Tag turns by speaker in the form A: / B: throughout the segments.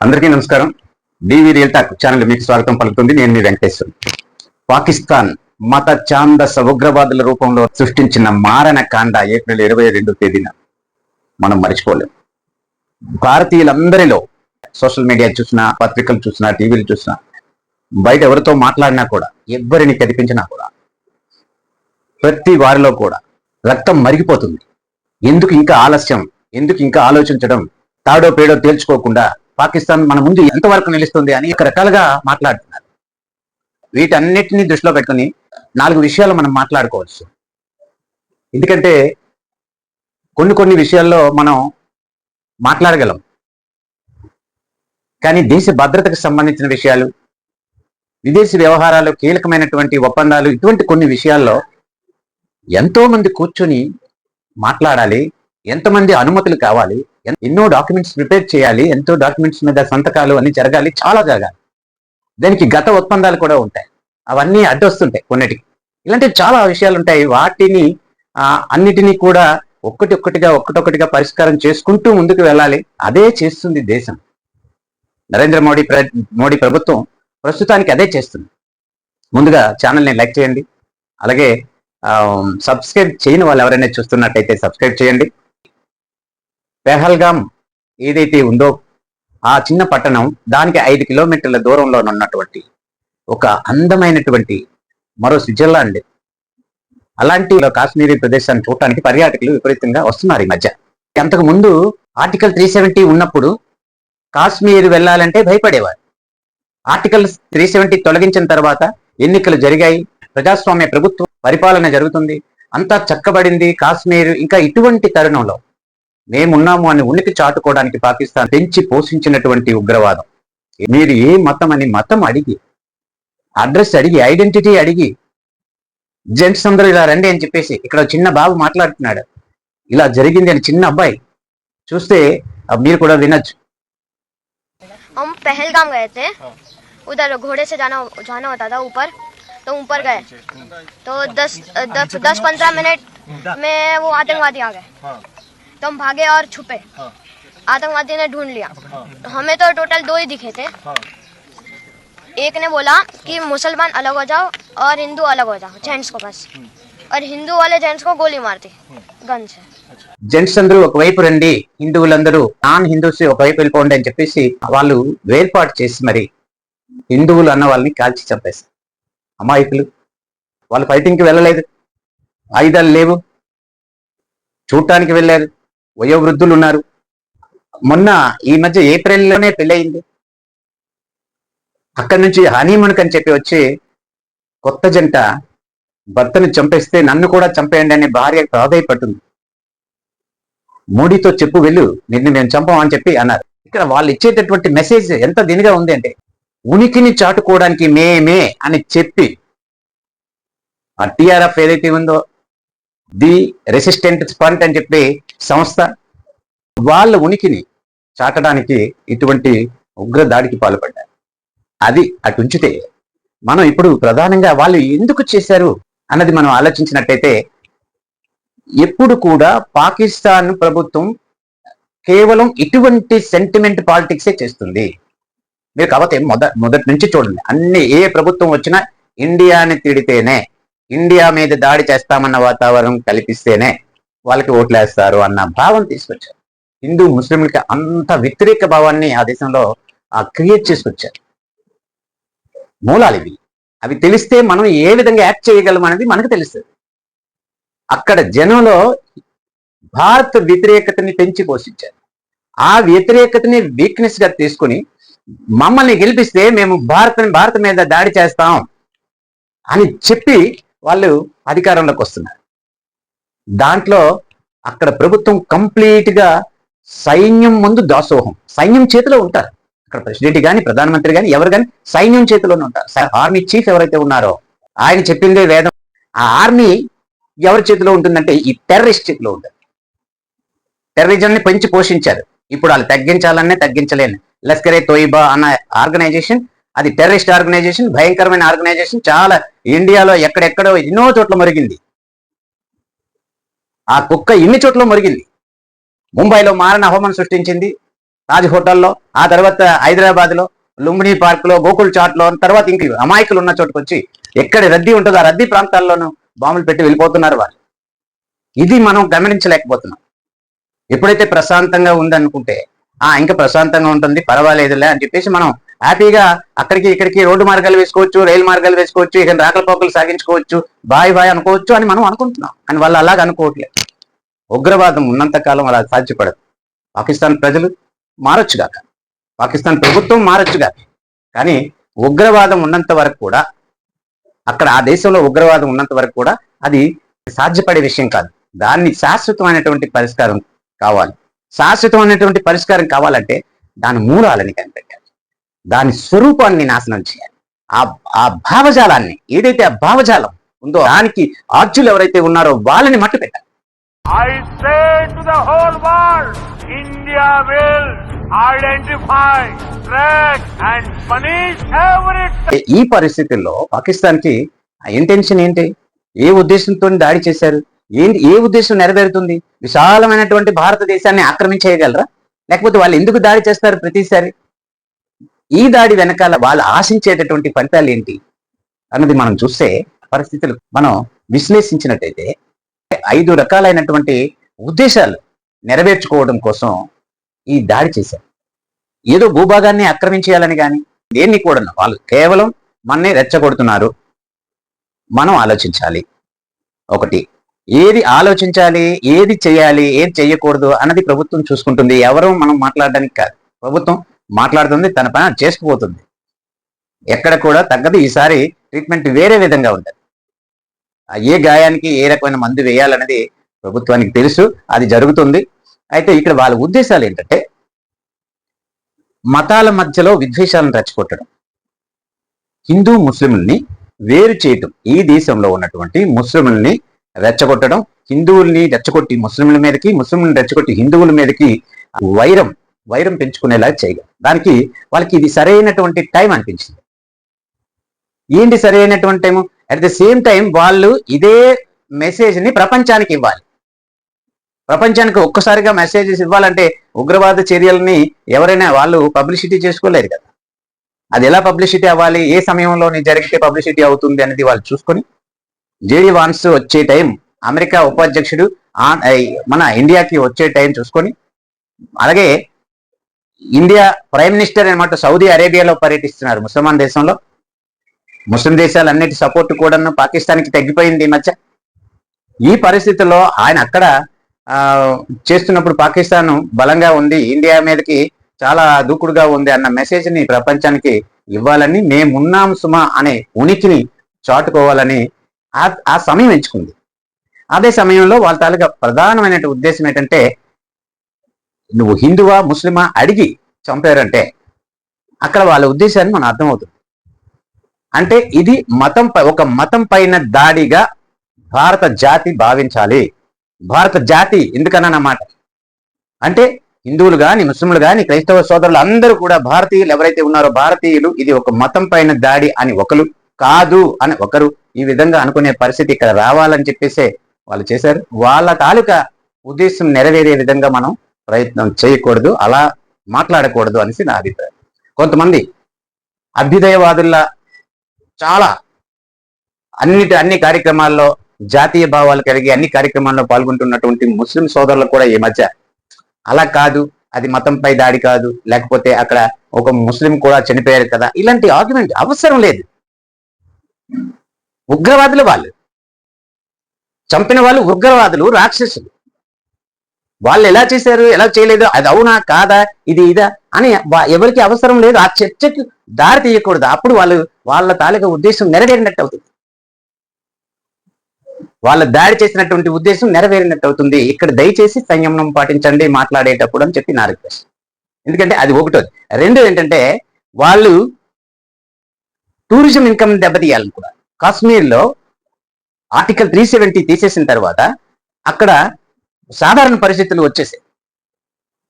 A: అందరికీ నమస్కారం. డివి real talk channel మీకు స్వాగతం పలుకుతుంది. నేను మీ వెంకటేశ్వర్. పాకిస్తాన్ మత ఛాందస ఉగ్రవాదుల రూపంలో సృష్టించిన మారణ కాండ ఏప్రిల్ ఇరవై రెండో తేదీన మనం మర్చిపోలేం. భారతీయులందరిలో సోషల్ మీడియా చూసినా పత్రికలు చూసినా టీవీలు చూసినా బయట ఎవరితో మాట్లాడినా కూడా ఎవ్వరిని కనిపించినా కూడా ప్రతి వారిలో కూడా రక్తం మరిగిపోతుంది. ఎందుకు ఇంకా ఆలస్యం? ఎందుకు ఇంకా ఆలోచించడం? తాడో పేడో తేల్చుకోకుండా పాకిస్తాన్ మన ముందు ఎంతవరకు నిలుస్తుంది అని రకరకాలుగా మాట్లాడుతున్నారు. వీటన్నిటిని దృష్టిలో పెట్టుకుని నాలుగు విషయాలు మనం మాట్లాడుకోవచ్చు. ఎందుకంటే కొన్ని కొన్ని విషయాల్లో మనం మాట్లాడగలం. కానీ దేశ భద్రతకు సంబంధించిన విషయాలు విదేశీ వ్యవహారాలు కీలకమైనటువంటి ఒప్పందాలు ఇటువంటి కొన్ని విషయాల్లో ఎంతో మంది కూర్చొని మాట్లాడాలి ఎంతమంది అనుమతులు కావాలి? ఎన్నో డాక్యుమెంట్స్ ప్రిపేర్ చేయాలి ఎంతో డాక్యుమెంట్స్ మీద సంతకాలు అన్ని జరగాలి చాలా జరగాలి. దానికి గత ఒప్పందాలు కూడా ఉంటాయి. అవన్నీ అడ్డొస్తుంటాయి కొన్నిటికి. ఇలాంటి చాలా విషయాలు ఉంటాయి వాటిని అన్నిటినీ కూడా ఒక్కటి ఒక్కటిగా ఒక్కటొక్కటిగా పరిష్కారం చేసుకుంటూ ముందుకు వెళ్ళాలి. అదే చేస్తుంది దేశం. నరేంద్ర మోడీ ప్ర- మోడీ ప్రభుత్వం ప్రస్తుతానికి అదే చేస్తుంది. ముందుగా ఛానల్ని లైక్ చేయండి. అలాగే సబ్స్క్రైబ్ చేయని వాళ్ళు ఎవరైనా చూస్తున్నట్టయితే సబ్స్క్రైబ్ చేయండి. పెహల్గాం ఏదైతే ఉందో ఆ చిన్న పట్టణం దానికి ఐదు కిలోమీటర్ల దూరంలో ఉన్నటువంటి ఒక అందమైనటువంటి మరో స్విట్జర్లాండ్. అలాంటి కాశ్మీరీ ప్రదేశాన్ని చూడటానికి పర్యాటకులు విపరీతంగా వస్తున్నారు ఈ మధ్య. అంతకు ముందు ఆర్టికల్ త్రీ సెవెంటీ ఉన్నప్పుడు కాశ్మీర్ వెళ్ళాలంటే భయపడేవారు. ఆర్టికల్ త్రీ సెవెంటీ తొలగించిన తర్వాత ఎన్నికలు జరిగాయి ప్రజాస్వామ్య ప్రభుత్వం పరిపాలన జరుగుతుంది అంతా చక్కబడింది కాశ్మీర్ ఇంకా ఇటువంటి తరుణంలో మేమున్నాము అని ఉనికి చాటుకోవడానికి పాకిస్తాన్ పెంచి పోషించినటువంటి ఉగ్రవాదం మీరు ఏ మతం అని మతం అడిగి అడ్రస్ అడిగి ఐడెంటిటీ అడిగి జెంట్స్ అందరూ ఇలా రండి అని చెప్పేసి ఇక్కడ ఒక చిన్న బాబు మాట్లాడుతున్నాడు ఇలా జరిగింది అని చిన్న అబ్బాయి చూస్తే ఆ మీరు కూడా వినొచ్చు
B: हम पहलगाम गए थे उधर घोड़े से जाना जाना होता था ऊपर तो ऊपर गए तो दस दस दस पंद्रह मिनट में वो आतंकवादी आ गए तो हम भागे और छुपे आतंकवादी ने ढूंढ लिया हमें तो टोटल दो ही दिखे थे एक ने बोला कि मुसलमान अलग हो जाओ और हिंदू अलग हो जाओ जेंट्स को बस और हिंदू वाले जेंट्स को गोली मारती गन से
A: జెంట్స్ అందరూ ఒకవైపు రండి హిందువులందరూ నాన్ హిందూస్ ఒకవైపు వెళ్ళిపోండి అని చెప్పేసి వాళ్ళు వేర్పాటు చేసి మరి హిందువులు అన్న వాళ్ళని కాల్చి చంపేశారు అమాయకులు వాళ్ళు ఫైటింగ్కి వెళ్ళలేదు ఆయుధాలు లేవు చూడటానికి వెళ్ళారు వయోవృద్ధులు ఉన్నారు మొన్న ఈ మధ్య ఏప్రిల్లోనే పెళ్ళయింది. అక్కడి నుంచి హనీమూన్ అని చెప్పి వచ్చి కొత్త జంట భర్తను చంపేస్తే నన్ను కూడా చంపేయండి అని భార్య ప్రాధాయపడుతుంది. మోడీతో చెప్పు వెళ్ళు నిన్ను మేము చంపం అని చెప్పి అన్నారు. ఇక్కడ వాళ్ళు ఇచ్చేటటువంటి మెసేజ్ ఎంత దీనిగా ఉంది అంటే ఉనికిని చాటుకోవడానికి మేమే అని చెప్పి ఆ టిఆర్ఎఫ్ ఏదైతే ఉందో ది రెసిస్టెంట్ ఫ్రంట్ అని చెప్పి సంస్థ వాళ్ళ ఉనికిని చాటడానికి ఇటువంటి ఉగ్ర దాడికి పాల్పడ్డారు అది అటు ఉంచితే మనం ఇప్పుడు ప్రధానంగా వాళ్ళు ఎందుకు చేశారు అన్నది మనం ఆలోచించినట్టయితే ఎప్పుడు కూడా పాకిస్తాన్ ప్రభుత్వం కేవలం ఇటువంటి సెంటిమెంట్ పాలిటిక్సే చేస్తుంది. మీరు కాకపోతే మొద మొదటి నుంచి చూడండి. అన్ని ఏ ప్రభుత్వం వచ్చినా ఇండియాని తిడితేనే ఇండియా మీద దాడి చేస్తామన్న వాతావరణం కల్పిస్తేనే వాళ్ళకి ఓట్లేస్తారు అన్న భావం తీసుకొచ్చారు. హిందూ ముస్లింలకి అంత వ్యతిరేక భావాన్ని ఆ దేశంలో క్రియేట్ చేసుకొచ్చారు. మూలాలు ఇవి. అవి తెలిస్తే మనం ఏ విధంగా యాక్ట్ చేయగలం అనేది మనకు తెలుస్తుంది అక్కడ జనంలో భారత్ వ్యతిరేకతని పెంచి పోషించారు. ఆ వ్యతిరేకతని వీక్నెస్గా తీసుకుని మమ్మల్ని గెలిపిస్తే మేము భారత్ భారత మీద దాడి చేస్తాం అని చెప్పి వాళ్ళు అధికారంలోకి వస్తున్నారు. దాంట్లో అక్కడ ప్రభుత్వం కంప్లీట్గా సైన్యం ముందు దాసోహం. సైన్యం చేతిలో ఉంటారు. అక్కడ ప్రెసిడెంట్ కానీ ప్రధానమంత్రి కానీ ఎవరు కానీ సైన్యం చేతిలోనే ఉంటారు. ఆర్మీ చీఫ్ ఎవరైతే ఉన్నారో ఆయన చెప్పిందే వేదం. ఆ ఆర్మీ ఎవరి చేతిలో ఉంటుందంటే ఈ టెర్రరిస్ట్ చేతిలో ఉంటుంది. టెర్రరిజంని పెంచి పోషించారు. ఇప్పుడు వాళ్ళు తగ్గించాలనే తగ్గించలేను. లస్కరే తోయిబా అన్న ఆర్గనైజేషన్ అది టెర్రరిస్ట్ ఆర్గనైజేషన్ భయంకరమైన ఆర్గనైజేషన్ చాలా ఇండియాలో ఎక్కడెక్కడో ఎన్నో చోట్ల మరిగింది. ఆ కుక్క ఇన్ని చోట్ల మురిగింది. ముంబైలో మారణ హోమం సృష్టించింది. తాజ్ హోటల్లో ఆ తర్వాత హైదరాబాద్లో లుంబిని పార్క్లో గోకుల్ చాట్లో తర్వాత ఇంక అమాయకులు ఉన్న చోటుకు వచ్చి ఎక్కడ రద్దీ ఉంటుందో ఆ రద్దీ ప్రాంతాల్లోనూ బాంబులు పెట్టి వెళ్ళిపోతున్నారు వాళ్ళు ఇది మనం గమనించలేకపోతున్నాం. ఎప్పుడైతే ప్రశాంతంగా ఉందనుకుంటే ఆ ఇంకా ప్రశాంతంగా ఉంటుంది పర్వాలేదులే అని చెప్పేసి మనం హ్యాపీగా అక్కడికి ఇక్కడికి రోడ్డు మార్గాలు వేసుకోవచ్చు రైలు మార్గాలు వేసుకోవచ్చు ఇక రాకల పోకలు సాగించుకోవచ్చు బాయ్ బాయ్ అనుకోవచ్చు అని మనం అనుకుంటున్నాం. అని వాళ్ళు అలాగ అనుకోవట్లేదు ఉగ్రవాదం ఉన్నంత కాలం అలా సాధ్యపడదు. పాకిస్తాన్ ప్రజలు మారొచ్చుగాక పాకిస్తాన్ ప్రభుత్వం మారొచ్చుగాక కానీ ఉగ్రవాదం ఉన్నంత వరకు కూడా అక్కడ ఆ దేశంలో ఉగ్రవాదం ఉన్నంత వరకు కూడా అది సాధ్యపడే విషయం కాదు. దాన్ని శాశ్వతమైనటువంటి పరిష్కారం కావాలి. శాశ్వతమైనటువంటి పరిష్కారం కావాలంటే దాని మూలాలని కంటే దాని స్వరూపాన్ని నాశనం చేయాలి. ఆ ఆ భావజాలాన్ని ఏదైతే ఆ భావజాలం ఉందో దానికి ఆర్జులు ఎవరైతే ఉన్నారో వాళ్ళని మట్టు పెట్టాలి.
C: I say to the whole world, India will identify, track and punish every
A: ఈ పరిస్థితుల్లో పాకిస్తాన్కి ఇంటెన్షన్ ఏంటి? ఏ ఉద్దేశంతో దాడి చేశారు? ఏంటి ఏ ఉద్దేశం నెరవేరుతుంది? విశాలమైనటువంటి భారతదేశాన్ని ఆక్రమించేయగలరా? లేకపోతే వాళ్ళు ఎందుకు దాడి చేస్తారు ప్రతిసారి? ఈ దాడి వెనకాల వాళ్ళు ఆశించేటటువంటి ఫలితాలు ఏంటి అన్నది మనం చూస్తే పరిస్థితులు మనం విశ్లేషించినట్టయితే ఐదు రకాలైనటువంటి ఉద్దేశాలు నెరవేర్చుకోవడం కోసం ఈ దాడి చేశారు. ఏదో భూభాగాన్ని ఆక్రమించేయాలని కానీ దేన్ని కూడా వాళ్ళు కేవలం మనని రెచ్చగొడుతున్నారు. మనం ఆలోచించాలి. ఒకటి ఏది ఆలోచించాలి ఏది చేయాలి ఏది చేయకూడదు అన్నది ప్రభుత్వం చూసుకుంటుంది. ఎవరూ మనం మాట్లాడడానికి కాదు. ప్రభుత్వం మాట్లాడుతుంది తన పని చేసుకుపోతుంది. ఎక్కడ కూడా తగ్గదు ఈసారి ట్రీట్మెంట్ వేరే విధంగా ఉంటుంది. ఆ ఏ గాయానికి ఏ రకమైన మందు వేయాలన్నది ప్రభుత్వానికి తెలుసు అది జరుగుతుంది. అయితే ఇక్కడ వాళ్ళ ఉద్దేశాలు ఏంటంటే మతాల మధ్యలో విద్వేషాలను రెచ్చగొట్టడం. హిందూ ముస్లింల్ని వేరు చేయటం. ఈ దేశంలో ఉన్నటువంటి ముస్లింల్ని రెచ్చగొట్టడం హిందువుల్ని రెచ్చగొట్టి ముస్లింల మీదకి ముస్లింలను రెచ్చగొట్టి హిందువుల మీదకి వైరం వైరం పెంచుకునేలా చేయగలరు దానికి వాళ్ళకి ఇది సరైనటువంటి టైం అనిపించింది. ఏంటి సరైనటువంటి time at the same time వాళ్ళు ఇదే మెసేజ్ని ప్రపంచానికి ఇవ్వాలి. ప్రపంచానికి ఒక్కసారిగా మెసేజెస్ ఇవ్వాలంటే ఉగ్రవాద చర్యల్ని ఎవరైనా వాళ్ళు పబ్లిసిటీ చేసుకోలేరు కదా. అది ఎలా పబ్లిసిటీ అవ్వాలి? ఏ సమయంలోని జరిగితే పబ్లిసిటీ అవుతుంది అనేది వాళ్ళు చూసుకొని జేడీ వాన్స్ వచ్చే టైం అమెరికా ఉపాధ్యక్షుడు మన ఇండియాకి వచ్చే టైం చూసుకొని అలాగే ఇండియా ప్రైమ్ మినిస్టర్ అనమాట సౌదీ అరేబియాలో పర్యటిస్తున్నారు. ముసల్మాన్ దేశంలో. ముస్లిం దేశాలన్నిటి సపోర్ట్ కూడా పాకిస్తాన్కి తగ్గిపోయింది ఈ మధ్య. ఈ పరిస్థితుల్లో ఆయన అక్కడ ఆ, చేస్తున్నప్పుడు పాకిస్తాన్ బలంగా ఉంది. ఇండియా మీదకి చాలా దూకుడుగా ఉంది అన్న మెసేజ్ని ప్రపంచానికి ఇవ్వాలని మేమున్నాం సుమా అనే ఉనికిని చాటుకోవాలని ఆ ఆ సమయం ఎంచుకుంది. అదే సమయంలో వాళ్ళ తాలూకా ప్రధానమైన ఉద్దేశం ఏంటంటే నువ్వు హిందువా ముస్లిమా అడిగి చంపారంటే అక్కడ వాళ్ళ ఉద్దేశాన్ని మనం అర్థమవుతుంది. అంటే ఇది మతం పై ఒక మతం పైన దాడిగా భారత జాతి భావించాలి. భారత జాతి ఎందుకన్నానమాట అంటే హిందువులు కానీ ముస్లింలు కానీ క్రైస్తవ సోదరులు అందరూ కూడా భారతీయులు ఎవరైతే ఉన్నారో భారతీయులు ఇది ఒక మతం పైన దాడి అని ఒకరు కాదు అని ఒకరు ఈ విధంగా అనుకునే పరిస్థితి ఇక్కడ రావాలని చెప్పేసే వాళ్ళు చేశారు. వాళ్ళ తాలూకా ఉద్దేశం నెరవేరే విధంగా మనం ప్రయత్నం చేయకూడదు అలా మాట్లాడకూడదు అనేసి నా అభిప్రాయం. కొంతమంది అభ్యుదయవాదుల్లా చాలా అన్నిటి అన్ని కార్యక్రమాల్లో జాతీయ భావాలు కలిగి అన్ని కార్యక్రమాల్లో పాల్గొంటున్నటువంటి ముస్లిం సోదరులు కూడా ఈ మధ్య అలా కాదు అది మతంపై దాడి కాదు లేకపోతే అక్కడ ఒక ముస్లిం కూడా చనిపోయారు కదా ఇలాంటి ఆర్గ్యుమెంట్ అవసరం లేదు. ఉగ్రవాదులు వాళ్ళు. చంపిన వాళ్ళు ఉగ్రవాదులు రాక్షసులు. వాళ్ళు ఎలా చేశారు ఎలా చేయలేదు అది అవునా కాదా ఇది ఇదా అని ఎవరికి అవసరం లేదు ఆ చర్చకు దారి తీయకూడదు. అప్పుడు వాళ్ళు వాళ్ళ తాలూకా ఉద్దేశం నెరవేరినట్టు అవుతుంది. వాళ్ళ దాడి చేసినటువంటి ఉద్దేశం నెరవేరినట్టు అవుతుంది. ఇక్కడ దయచేసి సంయమనం పాటించండి మాట్లాడేటప్పుడు అని చెప్పి నా రిక్వెస్ట్ ఎందుకంటే అది ఒకటోది. రెండు ఏంటంటే వాళ్ళు టూరిజం ఇన్కమ్ దెబ్బతీయాలనుకున్నారు కూడా. కాశ్మీర్లో ఆర్టికల్ త్రీ సెవెంటీ తీసేసిన తర్వాత అక్కడ సాధారణ పరిస్థితులు వచ్చేసాయి.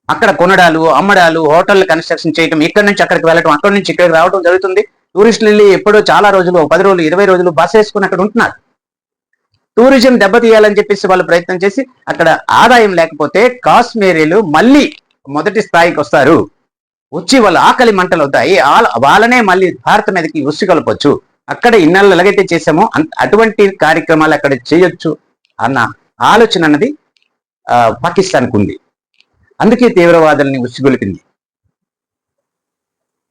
A: అక్కడ కొనడాలు అమ్మడాలు హోటల్ కన్స్ట్రక్షన్ చేయడం ఇక్కడ నుంచి అక్కడికి వెళ్ళడం అక్కడి నుంచి ఇక్కడికి రావడం జరుగుతుంది. టూరిస్టులు వెళ్ళి ఎప్పుడో చాలా రోజులు పది రోజులు ఇరవై రోజులు బస్ వేసుకుని అక్కడ ఉంటున్నారు. టూరిజం దెబ్బతీయాలని చెప్పేసి వాళ్ళు ప్రయత్నం చేసి అక్కడ ఆదాయం లేకపోతే కాశ్మీరీలు మళ్ళీ మొదటి స్థాయికి వస్తారు. వచ్చి వాళ్ళ ఆకలి మంటలు అవుతాయి వాళ్ళనే మళ్ళీ భారత మీదకి ఉసిగొలపొచ్చు. అక్కడ ఇన్నాళ్ళు ఎలాగైతే చేసామో అటువంటి కార్యక్రమాలు అక్కడ చేయొచ్చు అన్న ఆలోచన అన్నది పాకిస్తాన్కు ఉంది అందుకే తీవ్రవాదుల్ని ఉసిగొలిపింది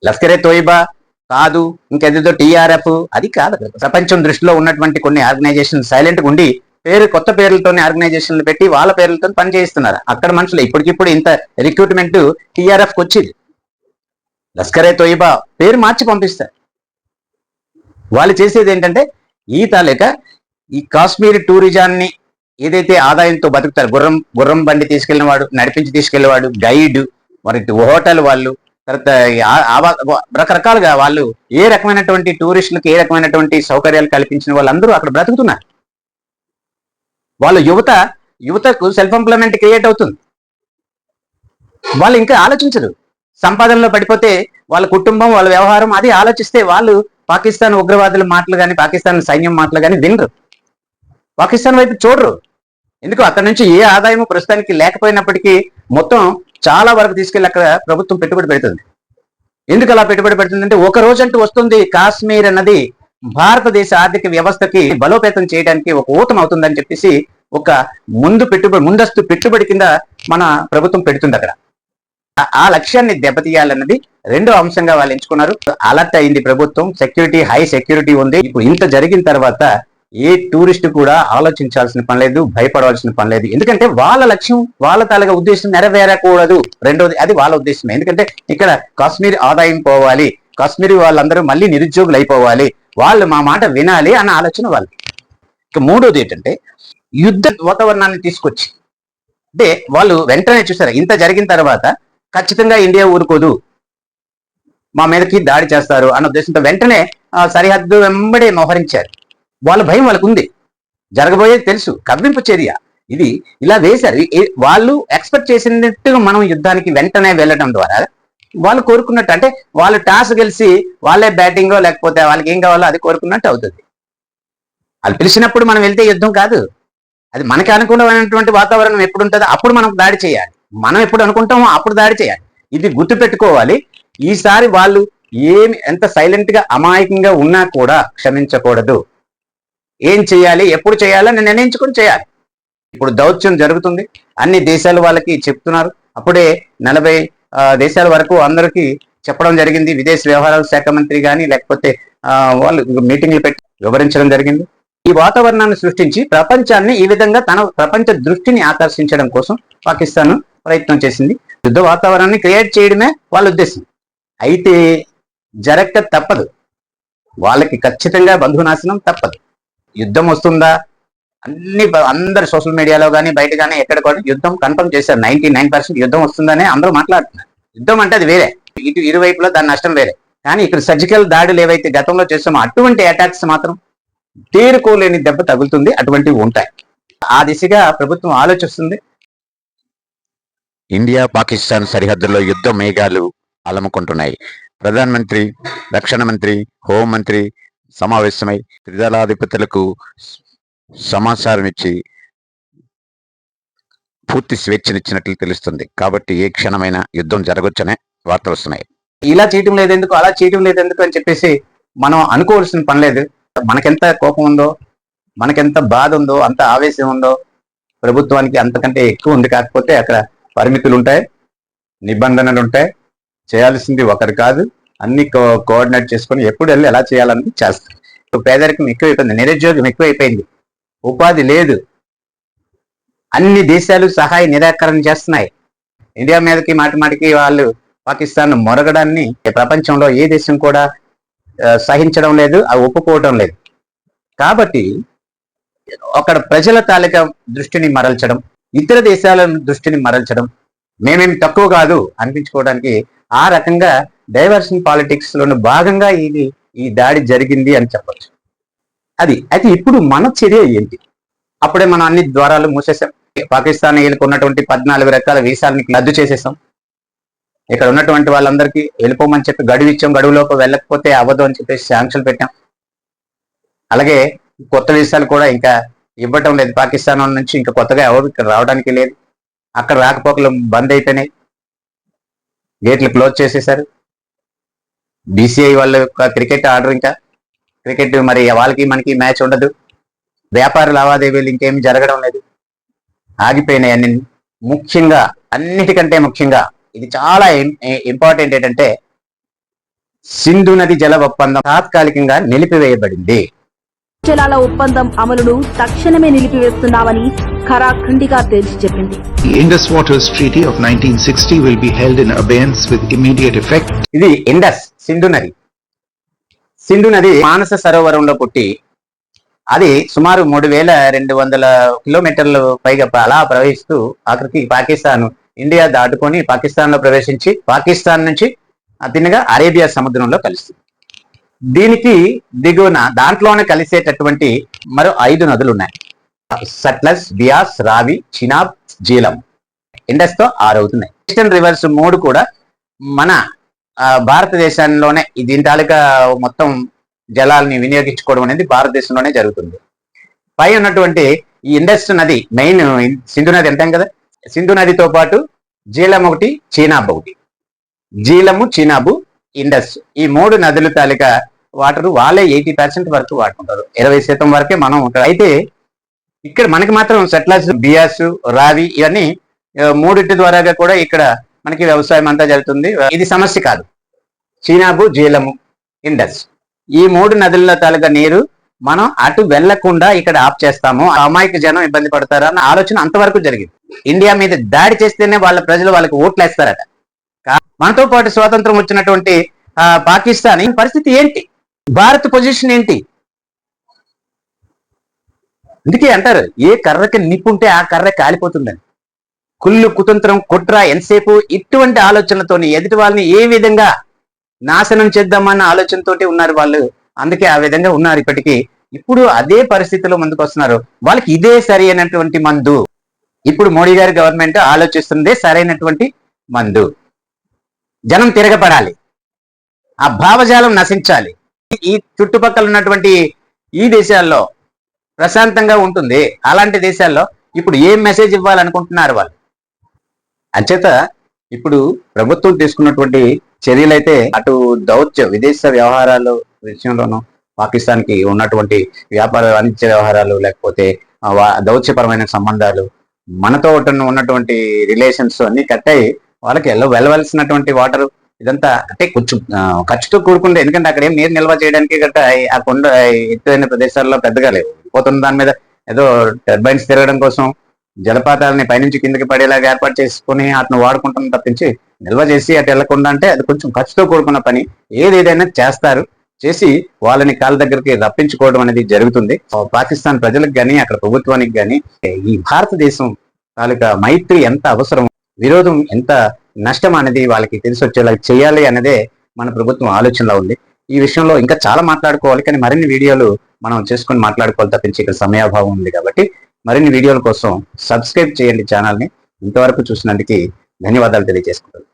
A: లష్కరే తోయిబా కాదు ఇంకేదో టీఆర్ఎఫ్. అది కాదు ప్రపంచం దృష్టిలో ఉన్నటువంటి కొన్ని ఆర్గనైజేషన్ సైలెంట్గా ఉండి పేరు కొత్త పేర్లతోనే ఆర్గనైజేషన్లు పెట్టి వాళ్ళ పేర్లతో పనిచేయిస్తున్నారు. అక్కడ మనుషులు ఇప్పటికిప్పుడు ఇంత రిక్రూట్మెంట్ టీఆర్ఎఫ్కి వచ్చింది లష్కరే తోయిబా పేరు మార్చి పంపిస్తారు. వాళ్ళు చేసేది ఏంటంటే ఈ తాలూకా ఈ కాశ్మీర్ టూరిజాన్ని ఏదైతే ఆదాయంతో బతుకుతారు గుర్రం గుర్రం బండి తీసుకెళ్ళినవాడు నడిపించి తీసుకెళ్ళేవాడు గైడ్ మరి హోటల్ వాళ్ళు తర్వాత రకరకాలుగా వాళ్ళు ఏ రకమైనటువంటి టూరిస్టులకు ఏ రకమైనటువంటి సౌకర్యాలు కల్పించిన వాళ్ళందరూ అక్కడ బ్రతుకుతున్నారు. వాళ్ళ యువత యువతకు సెల్ఫ్ ఎంప్లాయ్మెంట్ క్రియేట్ అవుతుంది. వాళ్ళు ఇంకా ఆలోచించరు. సంపాదనలో పడిపోతే వాళ్ళ కుటుంబం వాళ్ళ వ్యవహారం అది ఆలోచిస్తే వాళ్ళు పాకిస్తాన్ ఉగ్రవాదుల మాటలు కానీ పాకిస్తాన్ సైన్యం మాటలు కానీ వినరు. పాకిస్తాన్ వైపు చూడరు. ఎందుకు అక్కడ నుంచి ఏ ఆదాయము ప్రస్తుతానికి లేకపోయినప్పటికీ మొత్తం చాలా వరకు తీసుకెళ్ళి అక్కడ ప్రభుత్వం పెట్టుబడి పెడుతుంది. ఎందుకు అలా పెట్టుబడి పెడుతుందంటే ఒక రోజు అంటూ వస్తుంది కాశ్మీర్ అన్నది భారతదేశ ఆర్థిక వ్యవస్థకి బలోపేతం చేయడానికి ఒక ఊతం అవుతుందని చెప్పేసి ఒక ముందు పెట్టుబడి ముందస్తు పెట్టుబడి కింద మన ప్రభుత్వం పెడుతుంది అక్కడ. ఆ- ఆ లక్ష్యాన్ని దెబ్బతీయాలన్నది రెండో అంశంగా వాళ్ళు ఎంచుకున్నారు. అలర్ట్ అయింది ప్రభుత్వం. సెక్యూరిటీ హై సెక్యూరిటీ ఉంది. ఇప్పుడు ఇంత జరిగిన తర్వాత ఏ టూరిస్ట్ కూడా ఆలోచించాల్సిన పని లేదు భయపడవలసిన పని లేదు. ఎందుకంటే వాళ్ళ లక్ష్యం వాళ్ళ తాలూకా ఉద్దేశం నెరవేరకూడదు. రెండోది అది వాళ్ళ ఉద్దేశం ఎందుకంటే ఇక్కడ కాశ్మీర్ ఆదాయం పోవాలి. కాశ్మీర్ వాళ్ళందరూ మళ్ళీ నిరుద్యోగులు అయిపోవాలి. వాళ్ళు మా మాట వినాలి అన్న ఆలోచన వాళ్ళు ఇక మూడోది ఏంటంటే యుద్ధ వాతావరణాన్ని తీసుకొచ్చి అంటే వాళ్ళు వెంటనే చూసారు ఇంత జరిగిన తర్వాత ఖచ్చితంగా ఇండియా ఊరుకోదు. మా మీదకి దాడి చేస్తారు అన్న ఉద్దేశంతో వెంటనే సరిహద్దు వెంబడే మోహరించారు. వాళ్ళ భయం వాళ్ళకుంది జరగబోయేది తెలుసు. కవ్వింపు చర్య. ఇది ఇలా వేశారు. వాళ్ళు ఎక్స్పెక్ట్ చేసినట్టుగా మనం యుద్ధానికి వెంటనే వెళ్ళడం ద్వారా వాళ్ళు కోరుకున్నట్టు అంటే వాళ్ళు టాస్ గెలిచి వాళ్ళే బ్యాటింగో లేకపోతే వాళ్ళకి ఏం కావాలో అది కోరుకున్నట్టు అవుతుంది. వాళ్ళు పిలిచినప్పుడు మనం వెళ్తే యుద్ధం కాదు. అది మనకి అనుకూలమైనటువంటి వాతావరణం ఎప్పుడు ఉంటుందో అప్పుడు మనం దాడి చేయాలి. మనం ఎప్పుడు అనుకుంటామో అప్పుడు దాడి చేయాలి. ఇది గుర్తు పెట్టుకోవాలి ఈసారి వాళ్ళు ఏమి ఎంత సైలెంట్గా అమాయకంగా ఉన్నా కూడా క్షమించకూడదు. ఏం చేయాలి ఎప్పుడు చేయాలని నిర్ణయించుకుని చేయాలి. ఇప్పుడు దౌత్యం జరుగుతుంది. అన్ని దేశాల వాళ్ళకి చెప్తున్నారు. అప్పుడే నలభై దేశాల వరకు అందరికీ చెప్పడం జరిగింది. విదేశ వ్యవహారాల శాఖ మంత్రి కానీ లేకపోతే వాళ్ళు మీటింగ్లు పెట్టి వివరించడం జరిగింది. ఈ వాతావరణాన్ని సృష్టించి ప్రపంచాన్ని ఈ విధంగా తన ప్రపంచ దృష్టిని ఆకర్షించడం కోసం పాకిస్తాన్ ప్రయత్నం చేసింది. యుద్ధ వాతావరణాన్ని క్రియేట్ చేయడమే వాళ్ళ ఉద్దేశం. అయితే జరగక తప్పదు. వాళ్ళకి ఖచ్చితంగా బంధునాశనం తప్పదు. యుద్ధం వస్తుందా? అన్ని అందరు సోషల్ మీడియాలో కానీ బయట కానీ ఎక్కడ కూడా యుద్ధం కన్ఫర్మ్ చేశారు. నైన్టీ నైన్ పర్సెంట్ యుద్ధం వస్తుందనే అందరూ మాట్లాడుతున్నారు. యుద్ధం అంటే అది వేరే. ఇటు ఇరువైపులో దాని నష్టం వేరే. కానీ ఇక్కడ సర్జికల్ దాడులు ఏవైతే గతంలో చేస్తామో అటువంటి అటాక్స్ మాత్రం తీరుకోలేని దెబ్బ తగులుతుంది. అటువంటివి ఉంటాయి. ఆ దిశగా ప్రభుత్వం ఆలోచిస్తుంది. ఇండియా పాకిస్తాన్ సరిహద్దుల్లో యుద్ధ మేఘాలు అలముకుంటున్నాయి. ప్రధానమంత్రి రక్షణ మంత్రి హోంమంత్రి సమావేశమై త్రిదళాధిపతులకు సమాచారమిచ్చి సమాచారం ఇచ్చి పూర్తి స్వేచ్ఛనిచ్చినట్లు తెలుస్తుంది. కాబట్టి ఏ క్షణమైన యుద్ధం జరగొచ్చనే వార్తలు వస్తున్నాయి. ఇలా చేయటం లేదెందుకు? అలా చేయటం లేదెందుకు అని చెప్పేసి మనం అనుకోవాల్సిన పని లేదు. మనకెంత కోపం ఉందో మనకెంత బాధ ఉందో అంత ఆవేశం ఉందో ప్రభుత్వానికి అంతకంటే ఎక్కువ ఉంది కాకపోతే అక్కడ పరిమితులు ఉంటాయి నిబంధనలు ఉంటాయి చేయాల్సింది ఒకరు కాదు. అన్ని కో- కోఆర్డినేట్ చేసుకొని ఎప్పుడు వెళ్ళి ఎలా చేయాలని చేస్తారు ఇప్పుడు పేదరికం ఎక్కువైపోయింది నిరుద్యోగం ఎక్కువైపోయింది. ఉపాధి లేదు. అన్ని దేశాలు సహాయ నిరాకరణ చేస్తున్నాయి. ఇండియా మీదకి మాటి మాటికి వాళ్ళు పాకిస్తాన్ మొరగడాన్ని ప్రపంచంలో ఏ దేశం కూడా సహించడం లేదు ఆ ఒప్పుకోవడం లేదు. కాబట్టి అక్కడ ప్రజల తాలిక దృష్టిని మరల్చడం ఇతర దేశాల దృష్టిని మరల్చడం మేమేమి తక్కువ కాదు అనిపించుకోవడానికి ఆ రకంగా డైవర్షన్ పాలిటిక్స్లోని భాగంగా ఇది ఈ దాడి జరిగింది అని చెప్పచ్చు. అది అయితే ఇప్పుడు మన చర్య ఏంటి? అప్పుడే మనం అన్ని ద్వారాలు మూసేసాం. పాకిస్తాన్ వీళ్ళకి ఉన్నటువంటి పద్నాలుగు రకాల వీసాలని రద్దు చేసేసాం. ఇక్కడ ఉన్నటువంటి వాళ్ళందరికీ వెళ్ళిపోమని చెప్పి గడువు ఇచ్చాం. గడువులోపు వెళ్ళకపోతే అవ్వదు అని చెప్పేసి శాంక్షన్ పెట్టాం. అలాగే కొత్త వీసాలు కూడా ఇంకా ఇవ్వటం లేదు. పాకిస్తాన్ నుంచి ఇంకా కొత్తగా ఎవరు ఇక్కడ రావడానికి లేదు. అక్కడ రాకపోకలు బంద్ అయిపోయినాయి. గేట్లు క్లోజ్ చేసేసారు. బీసీఐ వాళ్ళ యొక్క క్రికెట్ ఆర్డర్ ఇంకా? క్రికెట్ మరి వాళ్ళకి మనకి మ్యాచ్ ఉండదు. వ్యాపార లావాదేవీలు ఇంకేమి జరగడం లేదు. ఆగిపోయినాయి అన్ని. ముఖ్యంగా అన్నిటికంటే ముఖ్యంగా ఇది చాలా ఇంపార్టెంట్ ఏంటంటే సింధు నది జల ఒప్పందం తాత్కాలికంగా నిలిపివేయబడింది.
D: జలాల ఒప్పందం అమలును తక్షణమే నిలిపివేస్తున్నామని ఖరాఖండిగా తేల్చి చెప్పింది.
E: The Indus Waters Treaty of 1960 will be held in abeyance with immediate effect.
A: ఇది ఇండస్ సింధు నది సింధు నది మానస సరోవరంలో పుట్టి అది సుమారు మూడు వేల రెండు వందల కిలోమీటర్లు పైగా అలా ప్రవహిస్తూ ఆఖరికి పాకిస్తాన్ ఇండియా దాటుకొని పాకిస్తాన్లో ప్రవేశించి పాకిస్తాన్ నుంచి అతినగా అరేబియా సముద్రంలో కలుస్తుంది. దీనికి దిగువన దాంట్లోనే కలిసేటటువంటి మరో ఐదు నదులు ఉన్నాయి. సట్లస్ బియాస్ రావి చినాబ్ జీలం. ఇండస్తో ఆరు అవుతున్నాయి. ఈస్టర్న్ రివర్స్ మూడు కూడా మన భారతదేశంలోనే దీని తాలూకా మొత్తం జలాలని వినియోగించుకోవడం అనేది భారతదేశంలోనే జరుగుతుంది. పై ఉన్నటువంటి ఈ ఇండస్ నది మెయిన్ సింధు నది అంటాం కదా? సింధు నదితో పాటు జీలం ఒకటి చీనాబ్ ఒకటి. జీలము చీనాబు ఇండస్. ఈ మూడు నదుల తాలూకా వాటర్ వాళ్ళే ఎయిటీ పర్సెంట్ వరకు వాడుకుంటారు. ఇరవై శాతం వరకే మనం ఉంటారు అయితే ఇక్కడ మనకి మాత్రం సెట్లాస్ బియాస్ రావి ఇవన్నీ మూడింటి ద్వారాగా కూడా ఇక్కడ మనకి వ్యవసాయం అంతా జరుగుతుంది. ఇది సమస్య కాదు. చీనాబు జీలము ఇండస్. ఈ మూడు నదుల తాలూకా నీరు మనం అటు వెళ్ళకుండా ఇక్కడ ఆఫ్ చేస్తాము. అమాయక జనం ఇబ్బంది పడతారా అన్న ఆలోచన అంతవరకు జరిగింది. ఇండియా మీద దాడి చేస్తేనే వాళ్ళ ప్రజలు వాళ్ళకి ఓట్లేస్తారట. మనతో పాటు స్వాతంత్రం వచ్చినటువంటి పాకిస్తాన్ పరిస్థితి ఏంటి? భారత్ పొజిషన్ ఏంటి? అందుకే అంటారు ఏ కర్రకి నిప్పుంటే ఆ కర్ర కాలిపోతుందని. కుళ్ళు కుతంత్రం కుట్ర ఎంతసేపు? ఇటువంటి ఆలోచనతోని ఎదుటి వాళ్ళని ఏ విధంగా నాశనం చేద్దామన్న ఆలోచనతోటి ఉన్నారు వాళ్ళు. అందుకే ఆ విధంగా ఉన్నారు ఇప్పటికీ. ఇప్పుడు అదే పరిస్థితిలో ముందుకు వస్తున్నారు. వాళ్ళకి ఇదే సరి అయినటువంటి మందు. ఇప్పుడు మోడీ గారి గవర్నమెంట్ ఆలోచిస్తుందే సరైనటువంటి మందు. జనం తిరగపడాలి ఆ భావజాలం నశించాలి. ఈ చుట్టుపక్కల ఉన్నటువంటి ఈ దేశాల్లో ప్రశాంతంగా ఉంటుంది. అలాంటి దేశాల్లో ఇప్పుడు ఏం మెసేజ్ ఇవ్వాలనుకుంటున్నారు వాళ్ళు? అంచేత ఇప్పుడు ప్రభుత్వం తీసుకున్నటువంటి చర్యలైతే అటు దౌత్య విదేశ వ్యవహారాలు విషయంలోనూ పాకిస్తాన్కి ఉన్నటువంటి వ్యాపార వాణిజ్య వ్యవహారాలు లేకపోతే వా- దౌత్యపరమైన సంబంధాలు మనతో ఉన్నటువంటి రిలేషన్స్ అన్ని కట్ అయ్యి వాళ్ళకి ఎల్లో వెళ్ళవలసినటువంటి వాటర్ ఇదంతా అంటే కొంచెం ఖర్చుతో కూడుకుంటే ఎందుకంటే అక్కడ ఏం నీరు నిల్వ చేయడానికి గట్ట ఆ కొండ ఎత్తైన ప్రదేశాల్లో పెద్దగా లేవు. పోతున్న దాని మీద ఏదో టర్బైన్స్ తిరగడం కోసం జలపాతాలని పైనుంచి కిందకి పడేలాగా ఏర్పాటు చేసుకుని అతను వాడుకుంటాం తప్పించి నిల్వ చేసి అటు వెళ్ళకుండా అంటే అది కొంచెం ఖర్చుతో కూడుకున్న పని. ఏది ఏదైనా చేస్తారు. చేసి వాళ్ళని కాళ్ళ దగ్గరికి రప్పించుకోవడం అనేది జరుగుతుంది. పాకిస్తాన్ ప్రజలకు కానీ అక్కడ ప్రభుత్వానికి గాని ఈ భారతదేశం తాలూకా మైత్రి ఎంత అవసరం విరోధం ఎంత నష్టం అనేది వాళ్ళకి తెలిసి వచ్చేలా చేయాలి అన్నదే మన ప్రభుత్వం ఆలోచనలో ఉంది. ఈ విషయంలో ఇంకా చాలా మాట్లాడుకోవాలి కానీ మరిన్ని వీడియోలు మనం చేసుకొని మాట్లాడుకోవాలి తప్పించి ఇక్కడ సమయాభావం ఉంది కాబట్టి మరిన్ని వీడియోల కోసం సబ్స్క్రైబ్ చేయండి ఛానల్ని. ఇంతవరకు చూసినందుకు ధన్యవాదాలు తెలియజేసుకుంటాను